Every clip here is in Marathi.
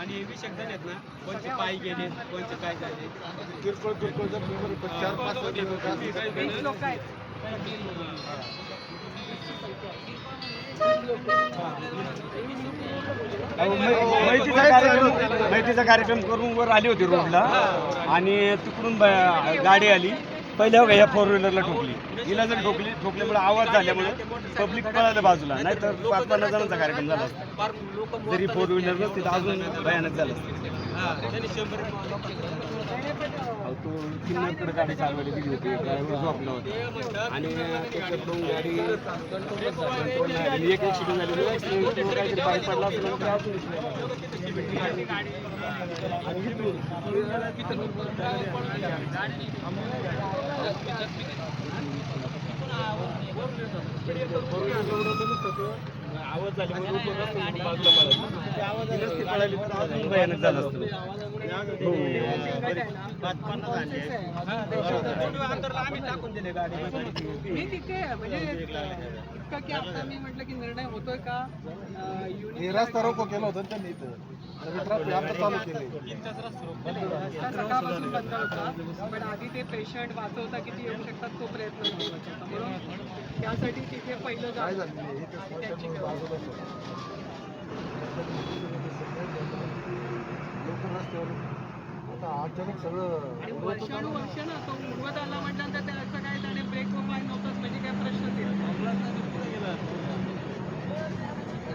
आणि विषय जण आहेत ना कोणते पायी गेले कोणते काय झाले? किरकोळ किरकोळ चार पाच वीस लोक. माहितीचा कार्यक्रम माहितीचा कार्यक्रम करून वर आली होती रोडला आणि तिकडून गाडी आली. पहिल्या बघा ह्या फोर व्हीलरला ठोकली. हिला जर ठोकली ठोकल्यामुळे आवाज झाल्यामुळे पब्लिक पळालं बाजूला नाहीतर पाच पन्नास जणांचा कार्यक्रम झाला असता. जरी फोर व्हीलर नसती तर अजून भयानक झालं तो किन्नरकडे गाडी चालवायला गेली होती ड्रायव्हर झोपला होता आणि त्याच्याकडून गाडी नाही झाली. एक ऍक्सिडेंट झाली accident किंवा काहीतरी पाय पडला असेल आणि ते अजून आणि इथून आवाज झाल्यामुळे लोकं रस्त्यावरून बाजूला पळाली. ते आवाजाने रस्ते पळाली तर अजून भयानक झालं असतं मी तिथे म्हणजे इतकं की आता मी म्हटलं की निर्णय होतोय का? हे रस्ता रोको केलं होतं त्यांनी इथं. नवीन ट्रॅफिक आता चालू केले रस्ता सकाळपासून बंद होता पण आधी ते पेशंट वाचवता किती येऊ शकतात तो प्रयत्न. म्हणून त्यासाठी तिथे पहिलं काय जायचं झालं हे ते त्यांची स्मशानभूमी बाजूला होतं. लोक रस्त्यावर आता अचानक सगळं आणि वर्षानुवर्ष ना तो उडवत आला म्हटल्यानंतर त्याचं काय त्याने ब्रेक नव्हतंच म्हणजे काय प्रश्नच.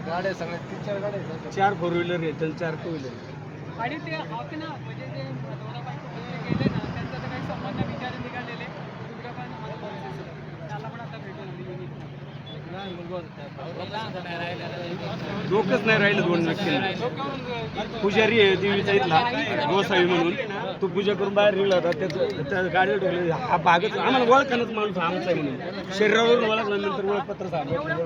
गाड्या सगळ्या तीन चार गाड्या. चार फोर व्हीलर आहेत आणि चार टू व्हीलर आणि ते ना म्हणजे ते नवरा बायको वगैरे गेले ना त्यांचा तर काही संबंध विचार निघालेले दुर्गा पण मला बोलायचं आहे. त्याला पण आता भेटेल युनिट लोकच नाही राहिलं दोन नक्की. पुजारी आहे देवीचा इथला गोसावी म्हणून. तो पूजा करून बाहेर निघला होता त्याचं त्या गाडीवर ठेवले. हा भागच आम्हाला ओळखणच माणूस हा आमचा आहे म्हणून. शरीरावरून ओळखल्यानंतर ओळखपत्र एवढ्या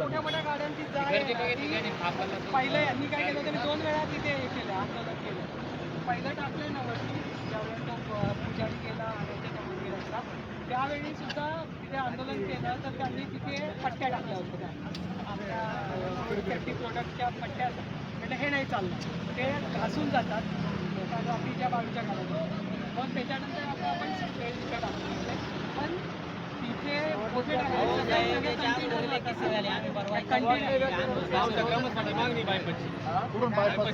सांगितलं तिथे आंदोलन त्यावेळी सुद्धा तिथे आंदोलन केलं तर त्यांनी तिथे पट्ट्या टाकल्या होत्या. आपल्या सेफ्टी प्रोडक्टच्या पट्ट्या म्हणजे हे नाही चाललं. ते घासून जातात रात्रीच्या बाजूच्या काळात मग त्याच्यानंतर आता आपण पण मागणी बायपाची कुठून बायपास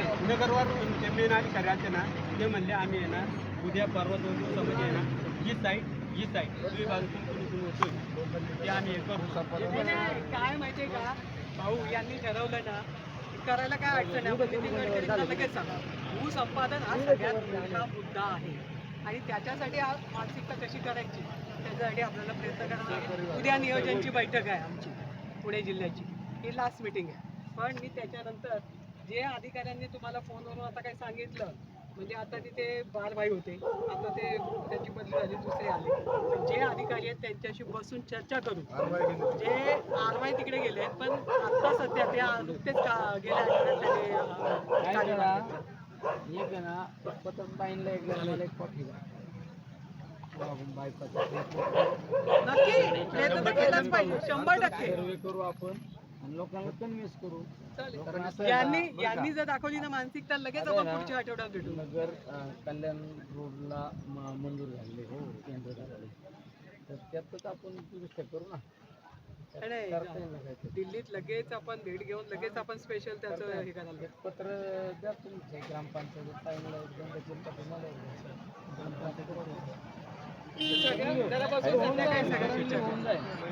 मेन अधिकारी आले ना ते म्हणले आम्ही आहे ना उद्या परवा दोन दिवसामध्ये आहे ना ही साईड ही साईड तुम्ही बाजूतून कुणी कुणी होतोय ते आम्ही हे करू काय माहितीये का? भाऊ यांनी ठरवलं ना करायला काय अडचण आहे नितीन गडकरींना लगेच सांगा. भूसंपादन हा सगळ्यात मोठा मुद्दा आहे. आणि त्याच्यासाठी आज मानसिकता कशी करायची त्याच्यासाठी आपल्याला प्रयत्न करावा लागेल उद्या नियोजनची बैठक आहे आमची पुणे जिल्ह्याची. ही लास्ट मिटिंग आहे. पण मी त्याच्यानंतर जे अधिकाऱ्यांनी तुम्हाला फोनवरून आता काही सांगितलं म्हणजे आता तिथे बालभाई होते. आता ते त्यांची बदली झाली दुसरे आले. पण जे अधिकारी आहेत त्यांच्याशी बसून चर्चा करू. जे आरवाई तिकडे गेले आहेत पण आता सध्या ते नुकतेच का गेल्या आठवड्यात. एक ना एक मला एक पाठी नक्की प्रयत्न तर केलाच पाहिजे. शंभर टक्के. सर्वे करू आपण. आणि लोकांना कन्व्हिन्स करू चालेल. कारण असं आहे ना, यांनी बरं का? यांनी जर दाखवली ना मानसिकता लगेच अरे आपण ना, पुढच्या आठवड्यात भेटू नगर अं, कल्याण रोडला म- मंजूर झाले हो केंद्र झाले तर त्यातच आपण दुरुस्त करू ना त्यात नाही, करता येईल ना काहीतरी. दिल्लीत लगेच आपण भेट घेऊन लगेच आपण स्पेशल त्याचं हे करायला. एक पत्र द्या तुमचे ग्रामपंचायत ताईला एकदम त्याचे पत्र मला एक द्या.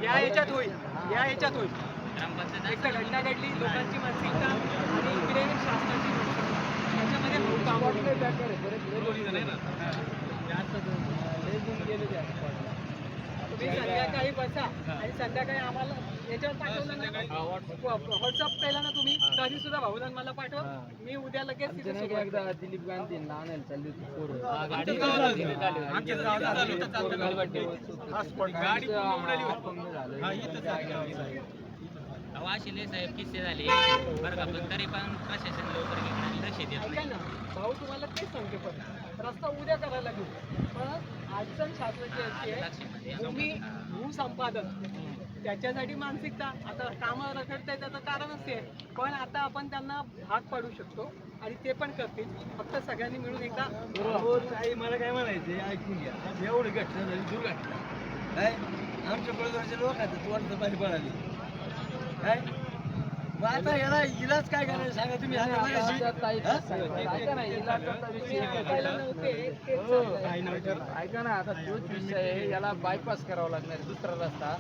या याच्यात होईल या याच्यात होईल. एक तर घटना घडली लोकांची मानसिकता आणि इकडे शासनाची मानसिकता. याच्यामध्ये खूप काम होतं. बेकार आहे, बरेच लय लोक जास्त लय जण गेले त्या spot ला. तुम्ही संध्याकाळी बसा आणि संध्याकाळी आम्हाला याच्यावर पाठवलं ना. व्हॉट्सअप केला ना तुम्ही तरी सुद्धा भाऊदान मला पाठव. हा. मी उद्या लगेच नाही एकदा दिलीप गांधींना आणायला चालली होती. हा. हा, लय साहेब किस्से झाले. बरं का पण तरी पण प्रशासन लवकर लक्ष लक्ष देत ऐका ना भाऊ तुम्हाला तेच सांगते पण रस्ता उद्या करायला घेऊ. पण अडचण शासनाची अशी आहे भूमी भूसंपादन त्याच्यासाठी मानसिकता आता कामं रखडताय त्याचं कारणच ते. आहे पण आता आपण त्यांना भाग पाडू शकतो आणि ते पण करतील. फक्त सगळ्यांनी मिळून एकदा हो मला काय म्हणायचं ऐकून घ्या. आज एवढी घटना झाली दुर्घटना. काय? आमच्या पळदराच्या लोकांचं तू वाटतं पाणी पळाली काय? आता याला इलाज काय करायचं सांगा तुम्ही? आता मगाशी- ऐकायला नव्हते तेच. सांगताय. ऐका ना आता तोच विषय आहे. याला बायपास करावा लागणार दुसरा रस्ता.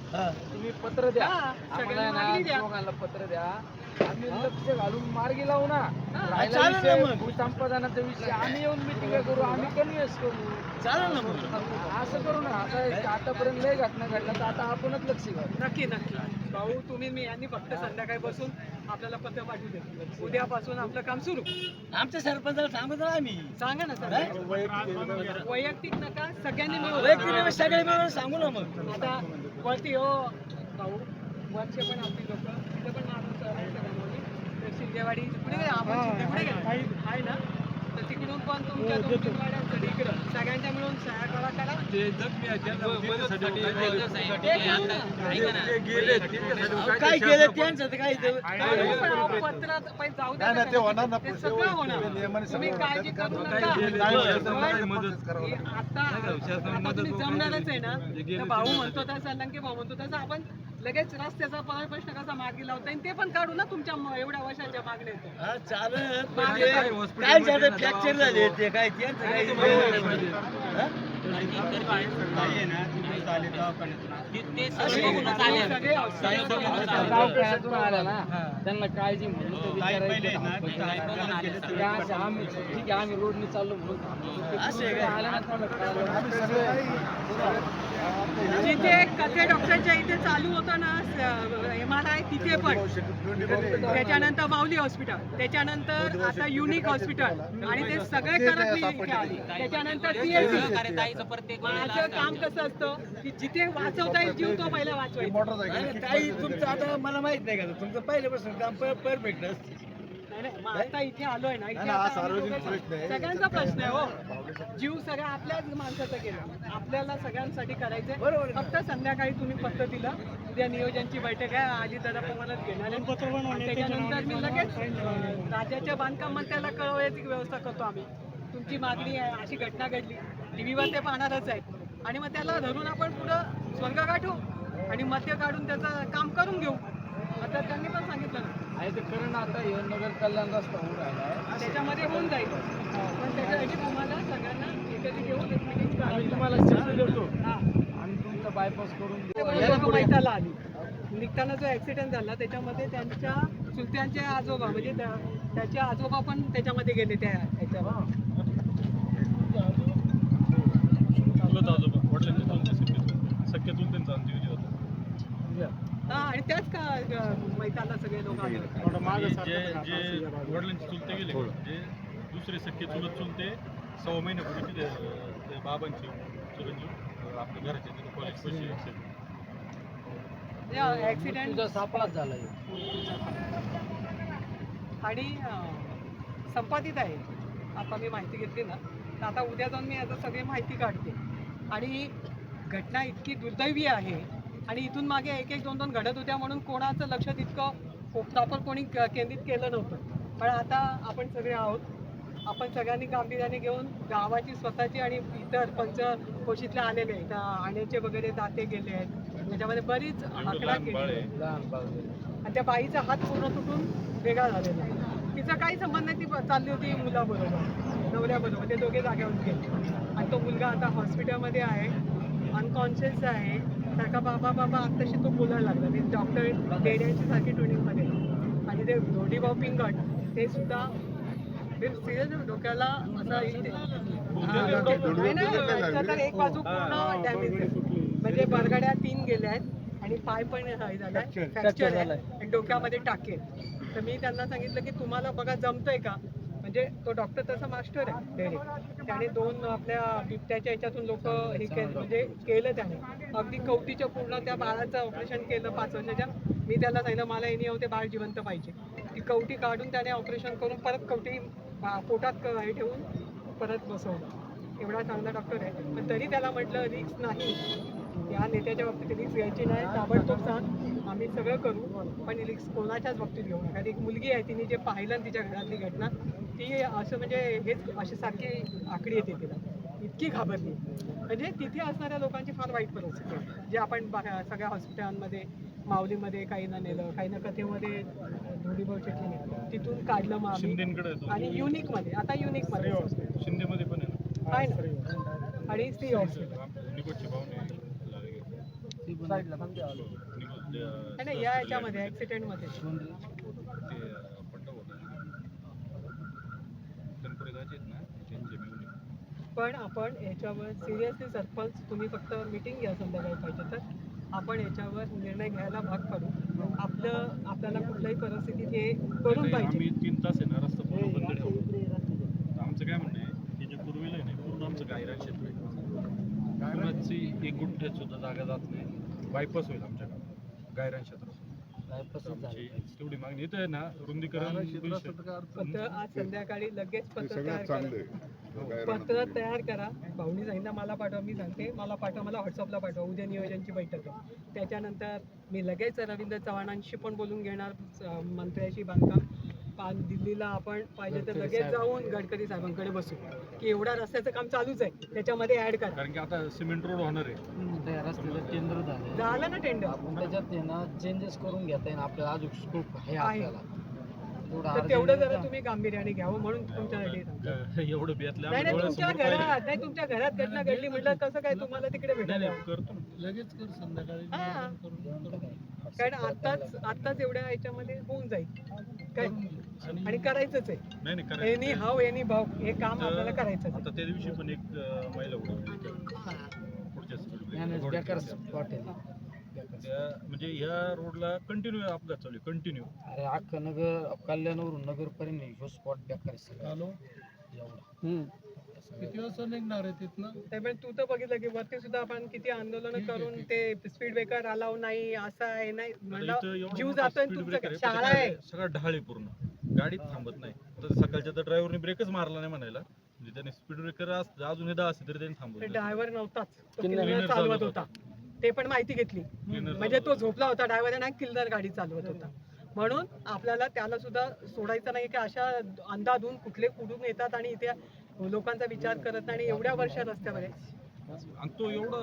तुम्ही पत्र द्या. आम्हाला सगळ्यांना ना. दोघांना पत्र द्या. आम्ही लक्ष घालून मार्गी लावू ना. विषय. भूसंपादनाचा विषय. आम्ही येऊन मिटिंग करू. आम्ही कन्व्हिन्स करू. चालेल ना मग. असं करू ना. आता आतापर्यंत लय घटना घडल्या तर आता आपणच लक्ष घालू. नक्की नक्की. भाऊ तुम्ही मी यांनी फक्त संध्याकाळी बसून आपल्याला पत्र पाठवू दे उद्यापासून आपलं काम सुरू. आमच्या सरपंचाला सांगतो ना आम्ही. सांगा ना सर. वैयक्तिक नका सगळ्यांनी मिळून. वैयक्तिक सगळे मिळून सांगू ना मग. आता वरती हो भाऊ वरचे पण आपली लोक तिथे पण माणूस आहे ना पण सह्या करा. करा काय केलं? त्यांचं तर काय ते- अहो, पण अहो, पत्रात पण जाऊ द्या ना त्यांचं. ते सगळं होणार. तुम्ही काळजी करू नका. पण आता आता तुम्ही जमणारच आहे ना. तर भाऊ म्हणतो तसं लंके भाऊ म्हणतो तसं आपण लगेच रस्त्याचा प्रश्न कसा मार्गी लावता येईल ते पण काढू ना तुमच्या एवढ्या वर्षाच्या मागण्याचं हा, चालेल पण मागे ते काय? काय झालं? फ्रॅक्चर झाले ते काय? त्यांचं काय हा? त्यांना काळजी म्हणून आम्ही ठीक आहे आम्ही रोडने चाललो म्हणून. जिथे कथे डॉक्टरच्या इथे चालू होतं ना एम आर आय तिथे पण. त्याच्यानंतर माऊली हॉस्पिटल त्याच्यानंतर आता युनिक हॉस्पिटल. आणि ते सगळे करत त्याच्यानंतर माझं काम कसं असतं? की जिथे वाचवता येईल जीव तो पहिला वाचवायचा ताई तुमचं आता मला माहीत नाही का? तुमचं पहिल्यापासून काम परफेक्ट असतं आता इथे आलोय ना इथे सगळ्यांचा प्रश्न आहे हो. जीव सगळ्या आपल्याच माणसाचा गेला आपल्याला सगळ्यांसाठी करायचंय. फक्त संध्याकाळी तुम्ही पत्र दिलं उद्या नियोजनची बैठक आहे आजी दादा पवारच घेणार आहे. आणि त्याच्यानंतर मी लगेच राज्याच्या बांधकाम मंत्र्याला कळवण्याची व्यवस्था करतो आम्ही. तुमची मागणी आहे अशी घटना घडली. टीव्हीवर ते पाहणारच आहेत. आणि मग त्याला धरून आपण पुढं स्वर्ग गाठू आणि मध्य काढून त्याचं काम करून घेऊ. आता त्यांनी पण सांगितलं आहे ते करण आता नगर कल्याण रस्ता होऊन राहिला त्याच्यामध्ये होऊन जाईल. पण त्याच्यासाठी तुम्हाला सगळ्यांना एकत्रित घेऊन एक आम्ही तुम्हाला. शब्द देतो. हा. आणि तुमचा बायपास करून निघताना जो ऍक्सिडेंट झाला त्याच्यामध्ये त्यांच्या चुलत्यांचे आजोबा म्हणजे त्या- त्याचे आजोबा पण त्याच्यामध्ये गेले त्या ह्याच्यावर चुलत आजोबा वडिलांचे चुलते सख्खे सख्यातून त्यांचा अंत्यविधी होता हा आणि त्याच का ग- मैताला सगळे लोक आले होते. आणि जे जे वडिलांचे चुलते गेले जे दुसरे सख्खे चुलत चुलते सव्वा महिन्यापूर्वी तिथे बाबांची चिरंजीव आपल्या घराच्या तिथे कॉलेज पैसे ऍक्सिडेंट तुझा सापळाच झाला हे. आणि संपादित आहे. आता मी माहिती घेतली ना तर आता उद्या जाऊन मी आता सगळी माहिती काढते. आणि घटना इतकी दुर्दैवी आहे आणि इथून मागे एक एक दोन दोन घडत होत्या म्हणून कोणाचं लक्ष तितकं प्रॉपर कोणी क- केंद्रित केलं नव्हतं. पण आता आपण सगळे आहोत. आपण सगळ्यांनी गांभीर्याने घेऊन गावाची स्वतःची आणि इतर पंचकोशीतले आलेले आहेत. आण्याचे वगैरे दाते गेले आहेत. त्याच्यामध्ये बरीच आकडा वगैरे. आणि त्या बाईचा हात पूर्ण तुटून वेगळा झालेला आहे. तिचा काही संबंध नाही ती चालली होती मुलाबरोबर. नवऱ्याबरोबर. ते दोघे जाग्यावर गेले. आणि तो मुलगा आता हॉस्पिटलमध्ये आहे. अनकॉन्शियस आहे. सारखा बाबा बाबा आत्ताशी तो बोलायला लागला. ते डॉक्टर डेड्यांची सारखी ट्युनिंगमध्ये आणि ते धोडीभाऊ पिंगट ते सुद्धा सिरियस डोक्याला असा हा, तर एक बाजू पूर्ण डॅमेज आहे. म्हणजे बरगड्या तीन गेल्या आहेत आणि पाय पण हे फ्रॅक्चर आहे. डोक्यामध्ये टाके. आहेत. तर मी त्यांना सांगितलं की तुम्हाला बघा जमतंय का? म्हणजे तो डॉक्टर तसा मास्टर आहे. त्याने दोन आपल्या बिबट्याच्या ह्याच्यातून लोक हे केलं म्हणजे केलं त्याने. अगदी कवटीच्या पूर्ण त्या बाळाचं ऑपरेशन केलं पाच वर्षाच्या. मी त्याला सांगितलं मला एनी होते बाळ जिवंत पाहिजे. ती कवटी काढून त्याने ऑपरेशन करून परत कवटी पोटात हे ठेवून परत बसवलं. एवढा चांगला डॉक्टर आहे. पण तरी त्याला म्हटलं रिक्स नाही. या नेत्याच्या बाबतीत रिक्स घ्यायची नाही ताबडतोब सांग. आम्ही सगळं करू पण रिक्स कोणाच्याच बाबतीत घेऊ नका. एक मुलगी आहे तिने जे पाहिलं तिच्या घरातली घटना ती असं म्हणजे हेच अशी सारखी आकडी येते तिला. इतकी घाबरली. म्हणजे तिथे असणाऱ्या लोकांची फार वाईट परिस्थिती आहे. जे आपण सगळ्या हॉस्पिटलमध्ये माऊलीमध्ये काहींना नेलं काहींना कथेमध्ये धोडीभाऊ शेट्टीने तिथून काढलं मग. आणि युनिकमध्ये आता युनिकमध्ये शिंदेमध्ये पण आहे ना? आहे ना. आणि स्त्री हॉस्पिटल. आमचे निकोटचे पाहुणे निकोट, आहे. ना या याच्यामध्ये ॲक्सिडेंटमध्ये ते अं, पंढर होतं तनपुरे गावचे आहेत ना त्यांचे मिळून पण आपण याच्यावर सिरियसली सरपंच तुम्ही फक्त मीटिंग घ्या संध्याकाळी पाहिजे तर. आपण याच्यावर निर्णय घ्यायला भाग पडू. आपलं आपल्याला कुठल्याही परिस्थितीत हे करून पाहिजे. आम्ही तीन तास आहे ना रस्ता पूर्ण बंद ठेवला तर आमचं काय म्हणणं आहे जे पूर्वीला आहे ना पूर्ण आमचं गायरा क्षेत्र आहे. कुणाची एक गुंठ्यात सुद्धा जागा जात नाही. बायपास होईल आमच्या गावात गायरान क्षेत्रात आमची तेवढी मागणी इथं आहे ना रुंदीकरण पैसे- पत्र आज संध्याकाळी लगेच पत्र सगळ्यात तयार चांगलं करा. आहे. गायरानात पत्र तयार करा. भाऊनी सांगितलं मला पाठवा मी सांगते मला पाठवा मला व्हॉट्सअपला पाठवा उद्या नियोजनची बैठक आहे. त्याच्यानंतर मी लगेच रवींद्र चव्हाणांशी पण बोलून घेणार मंत्र्याशी बांधकाम. पा दिल्लीला आपण पाहिजे तर लगेच जाऊन गडकरी साहेबांकडे बसू. की एवढा रस्त्याचं काम चालूच आहे त्याच्यामध्ये ऍड करा. कारण की आता सिमेंट रोड होणार आहे. रस्त्याचं टेंडर झालं. झालं ना टेंडर आपण त्याच्यात चेंजेस करून घेता येईल आपल्याला. अजून स्कोप आहे. आपल्याला. तर तेवढं urgent जरा तुम्ही गांभीर्याने घ्यावं म्हणून तुमच्यासाठी एवढं नाही नाही तुमच्या. घरात नाही तुमच्या घरात घटना घडली म्हटलं कसं काय तुम्हाला तिकडे नाही भेटायला? नाही करतो ना. लगेच कर संध्याकाळी. हा. कारण आताच आताच एवढ्या ह्याच्यामध्ये होऊन जाईल. काय? आणि करायचंच आहे. नाही नाही एनी. हाव एनी भाव हे काम आपल्याला करायचं आता त्या दिवशी पण एक महिला त्या म्हणजे ह्या रोडला कंटिन्यू अपघात चालू आहे कंटिन्यू अरे अख्खं नगर कल्याणवरून नगर पर्यंत ह्यो स्पॉट बेकार आहे सगळं. हॅलो? एवढा. किती वाजता निघणार आहे तिथनं? त्यामुळे तू तर बघितलं की वरती सुद्धा आपण किती आंदोलन करून ते स्पीड ब्रेकर अलाव नाही असं आहे नाही. आता म्हणलं इथं एवढा जीव मोठा जातोय speed breaker? आहे, शाळा आहे. सगळा ढाळ आहे पूर्ण. गाडीत थांबत नाही. तर सकाळच्या तर ड्रायव्हरने ब्रेकच मारला नाही म्हणायला. म्हणजे त्याने स्पीड ब्रेकर अजून दहा असते तरी त्यांनी थांबवलं. ड्रायव्हर नव्हताच. तो किल्लर चालवत होता. ते पण माहिती घेतली. म्हणजे तो झोपला होता ड्रायव्हर नाही किल्लर गाडी चालवत होता. म्हणून आपल्याला त्याला सुद्धा सोडायचं नाही की अशा अंधाधून कुठले कुठून येतात आणि इथे लोकांचा विचार करत नाही आणि एवढ्या वर्ष रस्त्यावर आहे आणि तो एवढा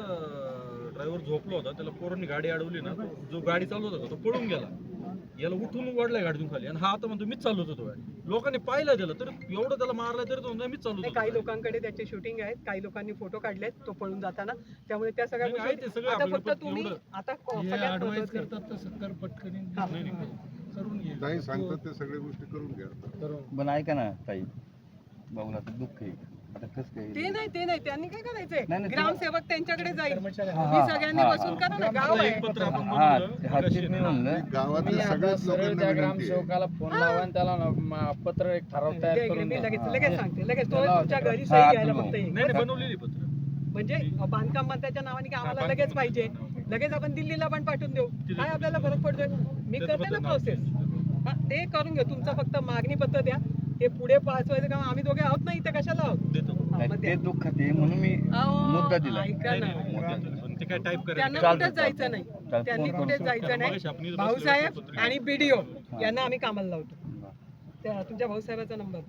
ड्रायव्हर झोपला होता त्याला पोरांनी गाडी अडवली ना जो गाडी चालवत होता तो पळून गेला. याला उठून वडलाय गाडीतून खाली. आणि हा आता म्हणतो मीच चालवत होतो गाडी. लोकांनी पाहिलं त्याला तर एवढं त्याला मारलं तरी तो म्हणतो मीच चालवत नाही, होतो काही गाडी. लोकांकडे त्याचे शूटिंग आहेत काही लोकांनी फोटो काढलेत तो पळून जाताना. त्यामुळे त्या सगळ्या नाही, आहे ते गोष्टी सगळं आता आपल्याकडे, फक्त पण तुम्ही एवढं- आता क- हे सगळ्यात ऍडवाइस महत्त्वाचं करतात तर सत्तर पटकन हा. नाही, नाही. करून घे सांगतात ते सगळ्या गोष्टी करून घ्या. पण ऐका ना ताई. भाऊला तर दुःख आहे. ते नाही ते नाही. त्यांनी काय करायचंय? ग्रामसेवक त्यांच्याकडे जाईल. हा, हा, सगळ्यांनी बसून. करा ना. गाव आहे. मी मी सगळ्याच लोकांना विनंती ग्रामसेवकाला फोन लावा आणि त्याला ना म- पत्र एक ठराव तयार दे- करून मी द्या. लगेच लगेच सांगते लगेच. तो तुमच्या घरी सही घ्यायला फक्त येईल नाही नाही बनवलेली पत्र. म्हणजे बांधकाम मंत्र्याच्या नावाने की आम्हाला लगेच पाहिजे. लगेच आपण दिल्लीला पण पाठवून देऊ. काय आपल्याला फरक पडतोय? मी करते ना प्रोसेस हा ते करून घ्या. तुमचं फक्त मागणी पत्र द्या. ते पुढे पाचवायचं काम आम्ही दोघे आहोत ना इथे? कशाला आहोत? ते. दुःख आहे म्हणून मी मुद्दा दिला. ऐका नाही, ना. नाही, नाही, पण ते काय टाईप त्यांना करायचं चालतं, कुठेच जायचं. नाही. त्यांनी कुठेच जायचं नाही. भाऊसाहेब आणि बीडीओ यांना आम्ही कामाला लावतो. त्या तुमच्या भाऊसाहेबाचा नंबर.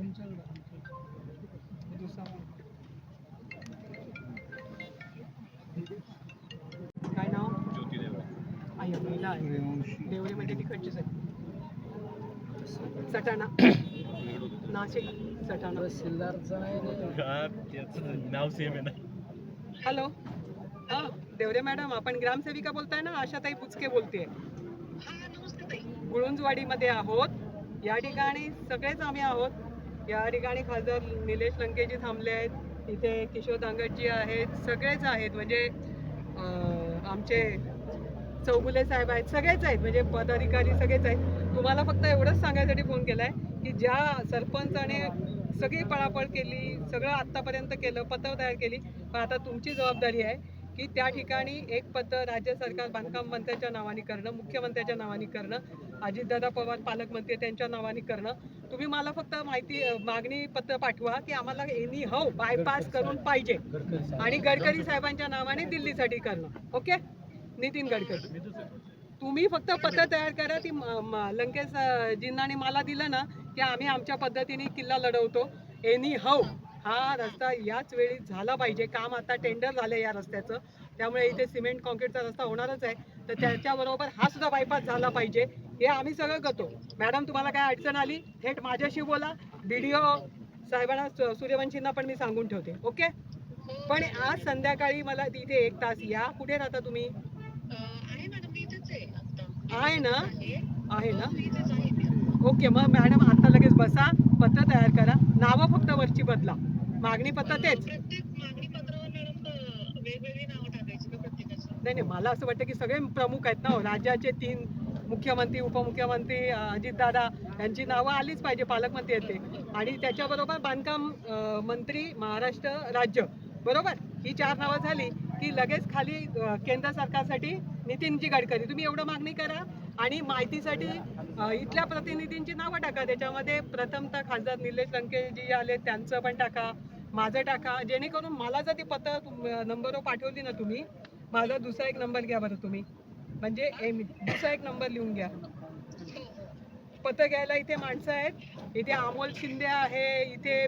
काय नाव? ज्योती देवळे. आई महिला आहे देवळे म्हणजे तिकडचीच आहे सटाणा. नाशिक सटाणा. तहसीलदारचं नाव सेम आहे ना. हॅलो. हा देवरे मॅडम आपण ग्रामसेविका बोलताय ना? आशाताई पुचके बोलते गुळुंजवाडीमध्ये आहोत. या ठिकाणी सगळेच आम्ही आहोत. या ठिकाणी खासदार निलेश लंकेजी थांबले आहेत. इथे किशोर दांगटजी आहेत. सगळेच आहेत. म्हणजे अं, आमचे चौगुले साहेब आहेत. सगळेच आहेत. म्हणजे पदाधिकारी सगळेच आहेत. तुम्हाला फक्त एवढंच सांगायसाठी फोन केलाय. की ज्या सरपंचाने सगळी पळापळ केली सगळं आत्तापर्यंत केलं पत्र तयार केली पण आता तुमची जबाबदारी आहे की त्या ठिकाणी एक पत्र राज्य सरकार बांधकाम मंत्र्याच्या नावाने करणं मुख्यमंत्र्याच्या नावाने करणं अजितदादा पवार पालकमंत्री त्यांच्या नावाने करणं. तुम्ही मला फक्त माहिती मागणी पत्र पाठवा की आम्हाला एनी हाऊ बायपास करून पाहिजे. आणि गडकरी साहेबांच्या नावाने दिल्लीसाठी करणं. ओके? नितीन गडकरी. तुम्ही फक्त पत्र तयार करा ती लंकेश जिन्नाने मला दिलं ना की आम्ही आमच्या पद्धतीने किल्ला लढवतो. एनी हाऊ हा रस्ता याच वेळी झाला पाहिजे. काम आता टेंडर झालं या रस्त्याचं. त्यामुळे इथे सिमेंट कॉन्क्रीटचा रस्ता होणारच आहे. तर त्याच्याबरोबर हा सुद्धा बायपास झाला पाहिजे. हे आम्ही सगळं करतो. मॅडम तुम्हाला काय अडचण आली? थेट माझ्याशी बोला. बी साहेबांना सु- सूर्यवंशींना पण मी सांगून ठेवते. ओके? पण आज संध्याकाळी मला तिथे एक तास या. कुठे राहता तुम्ही? आहे ना? आहे. ना? ओके मग मॅडम आता बसा पत्र तयार करा. नावं फक्त वरची बदला. मागणी पत्र तेच. नाही नाही मला असं वाटतं की सगळे प्रमुख आहेत ना हो. राज्याचे तीन मुख्यमंत्री उपमुख्यमंत्री अजितदादा यांची नावं आलीच पाहिजे पालकमंत्री आहेत ते. आणि त्याच्याबरोबर बांधकाम मंत्री महाराष्ट्र राज्य. बरोबर? ही चार नावं झाली की लगेच खाली केंद्र सरकारसाठी नितीनजी गडकरी. तुम्ही एवढं मागणी करा आणि माहितीसाठी इथल्या प्रतिनिधींची नावं टाका. त्याच्यामध्ये प्रथमतः खासदार निलेश लंके जी आले त्यांचं पण टाका माझं टाका. जेणेकरून मला जर ती पत्र नंबरवर पाठवली ना तुम्ही माझा दुसरा एक नंबर घ्या बरं तुम्ही. म्हणजे एम दुसरा एक नंबर लिहून घ्या. पत्र घ्यायला इथे माणसं आहेत. इथे अमोल शिंदे आहे इथे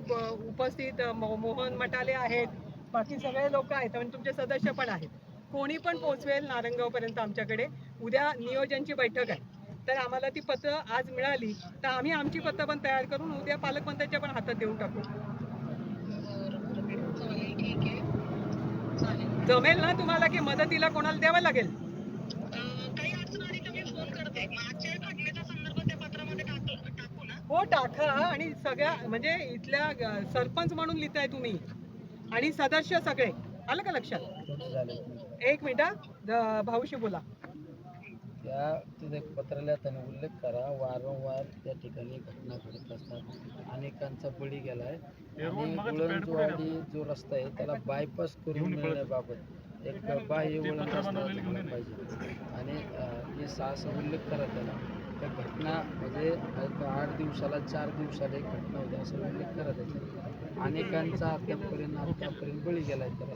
उपस्थित मोहन मटाले आहेत. बाकी सगळे लोक आहेत आणि तुमचे सदस्य पण आहेत. कोणी पण पोहोचवेल नारंगावपर्यंत आमच्याकडे. उद्या नियोजनची बैठक आहे. तर आम्हाला ती पत्र आज मिळाली. तर आम्ही आमची पत्र पण तयार करून उद्या पालकमंत्र्याच्या पण हातात देऊन टाकू. जमेल ना तुम्हाला की मदतीला कोणाला द्यावं लागेल? हो टाका. आणि सगळ्या म्हणजे इथल्या सरपंच म्हणून लिहिताय तुम्ही. आणि सदस्य सगळे. आलं का लक्षात? एक मिनिट भाऊशी बोला. त्या तिथे पत्र लिहिताना उल्लेख करा. वारंवार त्या ठिकाणी घटना घडत असतात. अनेकांचा बळी गेलाय. आणि वळणजोवाडी जो रस्ता आहे त्याला बायपास करून मिळण्याबाबत एक बाह्य वळण रस्ता पाहिजे. आणि हे सहासा उल्लेख करा त्याला. त्या घटना म्हणजे आठ दिवसाला चार दिवसाला एक घटना होते असं उल्लेख करा त्याचा. अनेकांचा अद्यापर्यंत आतापर्यंत बळी गेलाय त्या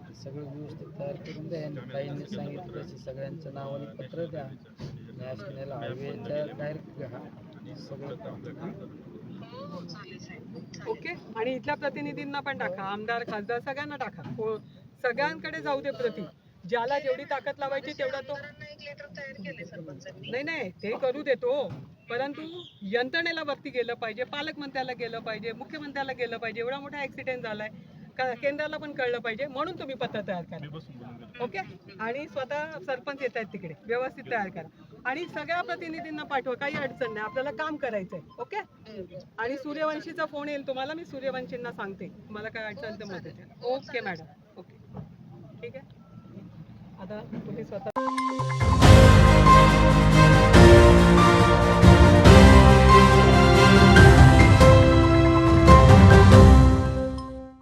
ते सगळं व्यवस्थित तयार करून द्या. आणि ताईंनी सांगितलं तसे सगळ्यांच्या नावाने पत्र द्या. नॅशनल हायवेच्या डायरेक्ट सगळं. ओके. आणि इथल्या प्रतिनिधींना पण टाका. आमदार खासदार सगळ्यांना टाका. हो, सगळ्यांकडे जाऊ दे प्रति. ज्याला जेवढी ताकद लावायची तेवढा तो नाही नाही ते करू देतो परंतु यंत्रणेला वरती गेलं पाहिजे पालकमंत्र्याला गेलं पाहिजे मुख्यमंत्र्याला गेलं पाहिजे एवढा मोठा ऍक्सिडेंट झालाय केंद्राला पण कळलं पाहिजे म्हणून तुम्ही पत्र तयार करा. ओके? आणि स्वतः सरपंच येत आहेत तिकडे व्यवस्थित तयार करा. आणि सगळ्या प्रतिनिधींना पाठवा काही अडचण नाही आपल्याला काम करायचंय ओके? आणि सूर्यवंशीचा फोन येईल तुम्हाला मी सूर्यवंशींना सांगते तुम्हाला काय अडचण तर मदत ओके मॅडम. ओके. ठीक आहे? आता तुम्ही स्वतः